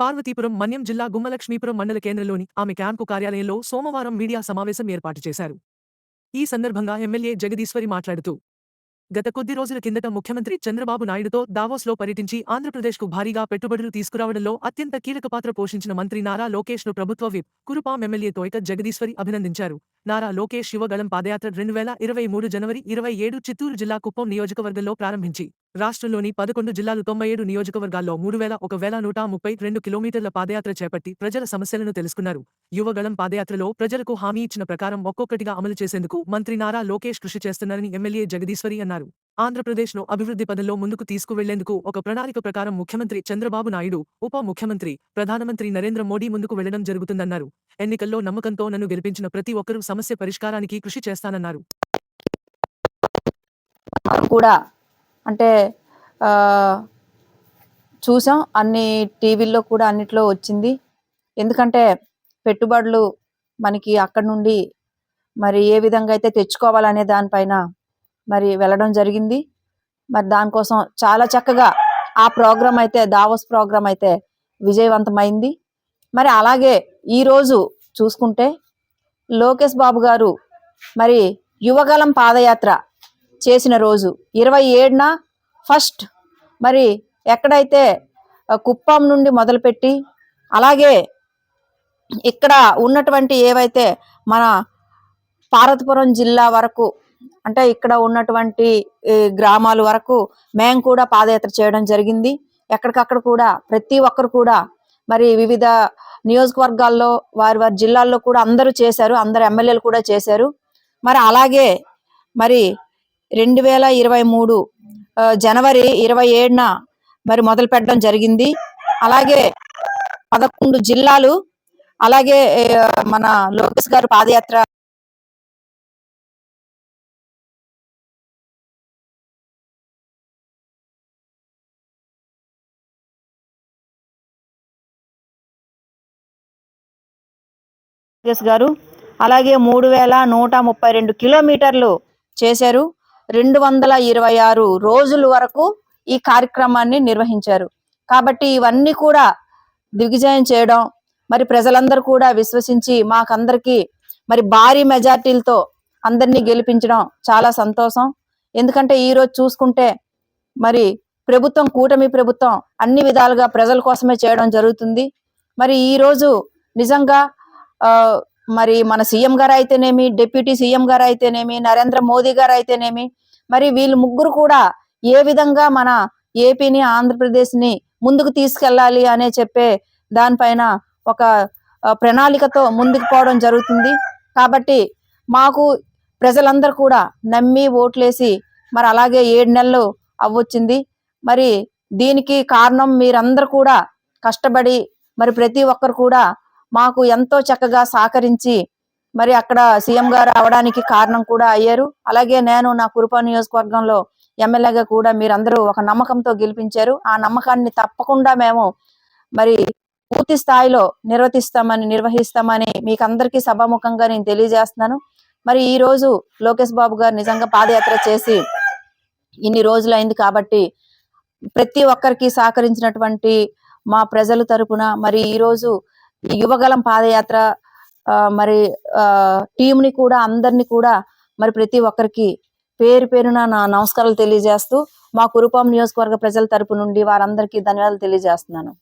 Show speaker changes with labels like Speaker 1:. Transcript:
Speaker 1: పార్వతీపురం మన్యం జిల్లా గుమ్మలక్ష్మీపురం మండల కేంద్రంలోని ఆమె క్యాంపు కార్యాలయంలో సోమవారం మీడియా సమావేశం ఏర్పాటు చేశారు. ఈ సందర్భంగా ఎమ్మెల్యే జగదీశ్వరి మాట్లాడుతూ గత కొద్ది రోజుల కిందట ముఖ్యమంత్రి చంద్రబాబు నాయుడుతో దావోస్లో పర్యటించి ఆంధ్రప్రదేశ్కు భారీగా పెట్టుబడులు తీసుకురావడంలో అత్యంత కీలక పాత్ర పోషించిన మంత్రి నారా లోకేష్ను ప్రభుత్వ విప్ కురుపాం ఎమ్మెల్యే తోయక జగదీశ్వరి అభినందించారు. నారా లోకేష్ యువగళం పాదయాత్ర రెండు వేల ఇరవై మూడు జనవరి ఇరవై ఏడు చిత్తూరు జిల్లా కుప్పం నియోజకవర్గంలో ప్రారంభించి రాష్ట్రంలోని పదకొండు జిల్లాలు తొంభై ఏడు నియోజకవర్గాల్లో మూడు వేల ఒక వేల నూట ముప్పై రెండు కిలోమీటర్ల పాదయాత్ర చేపట్టి ప్రజల సమస్యలను తెలుసుకున్నారు. యువగళం పాదయాత్రలో ప్రజలకు హామీ ఇచ్చిన ప్రకారం ఒక్కొక్కటిగా అమలు చేసేందుకు మంత్రి నారా లోకేష్ కృషి చేస్తున్నారని ఎమ్మెల్యే జగదీశ్వరి అన్నారు. ఆంధ్రప్రదేశ్ను అభివృద్ధి పదంలో ముందుకు తీసుకువెళ్ళేందుకు ఒక ప్రణాళిక ప్రకారం ముఖ్యమంత్రి చంద్రబాబు నాయుడు ఉప ముఖ్యమంత్రి ప్రధానమంత్రి నరేంద్ర మోడీ ముందుకు వెళ్ళడం జరుగుతుందన్నారు. ఎన్నికల్లో నమ్మకంతో నన్ను గెలిపించిన ప్రతి ఒక్కరూ సమస్య పరిష్కారానికి కృషి చేస్తానన్నారు.
Speaker 2: కూడా అంటే చూసాం అన్ని టీవీల్లో కూడా అన్నిట్లో వచ్చింది. ఎందుకంటే పెట్టుబడులు మనకి అక్కడ నుండి మరి ఏ విధంగా అయితే తెచ్చుకోవాలనే దానిపైన మరి వెళ్ళడం జరిగింది. మరి దానికోసం చాలా చక్కగా ఆ ప్రోగ్రాం అయితే దావోస్ ప్రోగ్రాం అయితే విజయవంతమైంది. మరి అలాగే ఈరోజు చూసుకుంటే లోకేష్ బాబు గారు మరి యువగలం పాదయాత్ర చేసిన రోజు. ఇరవై ఏడున ఫస్ట్ మరి ఎక్కడైతే కుప్పం నుండి మొదలుపెట్టి అలాగే ఇక్కడ ఉన్నటువంటి ఏవైతే మన పార్వతీపురం జిల్లా వరకు అంటే ఇక్కడ ఉన్నటువంటి గ్రామాల వరకు మేము కూడా పాదయాత్ర చేయడం జరిగింది. ఎక్కడికక్కడ కూడా ప్రతి ఒక్కరు కూడా మరి వివిధ నియోజకవర్గాల్లో వారి వారి జిల్లాల్లో కూడా అందరూ చేశారు. అందరు ఎమ్మెల్యేలు కూడా చేశారు. మరి అలాగే మరి రెండు వేల ఇరవై మూడు జనవరి ఇరవై ఏడున మరి మొదలు పెట్టడం జరిగింది. అలాగే పదకొండు జిల్లాలు అలాగే మన లోకేష్ గారు పాదయాత్ర లోకేష్ గారు అలాగే మూడు వేల నూట ముప్పై రెండు కిలోమీటర్లు చేశారు. రెండు వందల ఇరవై ఆరు రోజుల వరకు ఈ కార్యక్రమాన్ని నిర్వహించారు. కాబట్టి ఇవన్నీ కూడా దిగ్విజయం చేయడం మరి ప్రజలందరూ కూడా విశ్వసించి మాకందరికీ మరి భారీ మెజార్టీలతో అందరినీ గెలిపించడం చాలా సంతోషం. ఎందుకంటే ఈరోజు చూసుకుంటే మరి ప్రభుత్వం కూటమి ప్రభుత్వం అన్ని విధాలుగా ప్రజల కోసమే చేయడం జరుగుతుంది. మరి ఈరోజు నిజంగా మరి మన సీఎం గారు అయితేనేమి డిప్యూటీ సీఎం గారు అయితేనేమి నరేంద్ర మోదీ గారు అయితేనేమి మరి వీళ్ళు ముగ్గురు కూడా ఏ విధంగా మన ఏపీని ఆంధ్రప్రదేశ్ని ముందుకు తీసుకెళ్ళాలి అనే చెప్పే దానిపైన ఒక ప్రణాళికతో ముందుకు పోవడం జరుగుతుంది. కాబట్టి మాకు ప్రజలందరూ కూడా నమ్మి ఓట్లేసి మరి అలాగే ఏడు నెలలు అవ్వొచ్చింది. మరి దీనికి కారణం మీరందరూ కూడా కష్టపడి మరి ప్రతి ఒక్కరు కూడా మాకు ఎంతో చక్కగా సహకరించి మరి అక్కడ సీఎం గారు అవడానికి కారణం కూడా అయ్యారు. అలాగే నేను నా కురుపా నియోజకవర్గంలో ఎమ్మెల్యేగా కూడా మీరందరూ ఒక నమ్మకంతో గెలిపించారు. ఆ నమ్మకాన్ని తప్పకుండా మేము మరి పూర్తి స్థాయిలో నిర్వర్తిస్తామని నిర్వహిస్తామని మీకు అందరికీ సభాముఖంగా నేను తెలియజేస్తున్నాను. మరి ఈ రోజు లోకేష్ బాబు గారు నిజంగా పాదయాత్ర చేసి ఇన్ని రోజులు అయింది కాబట్టి ప్రతి ఒక్కరికి సహకరించినటువంటి మా ప్రజల తరపున మరి ఈ రోజు యువగలం పాదయాత్ర ఆ, మరి ఆ టీంని కూడా అందరినీ కూడా మరి ప్రతి ఒక్కరికి పేరు పేరున నా నమస్కారాలు తెలియజేస్తూ మా కురుపాం నియోజకవర్గ ప్రజల తరపు నుండి వారందరికీ ధన్యవాదాలు తెలియజేస్తున్నాను.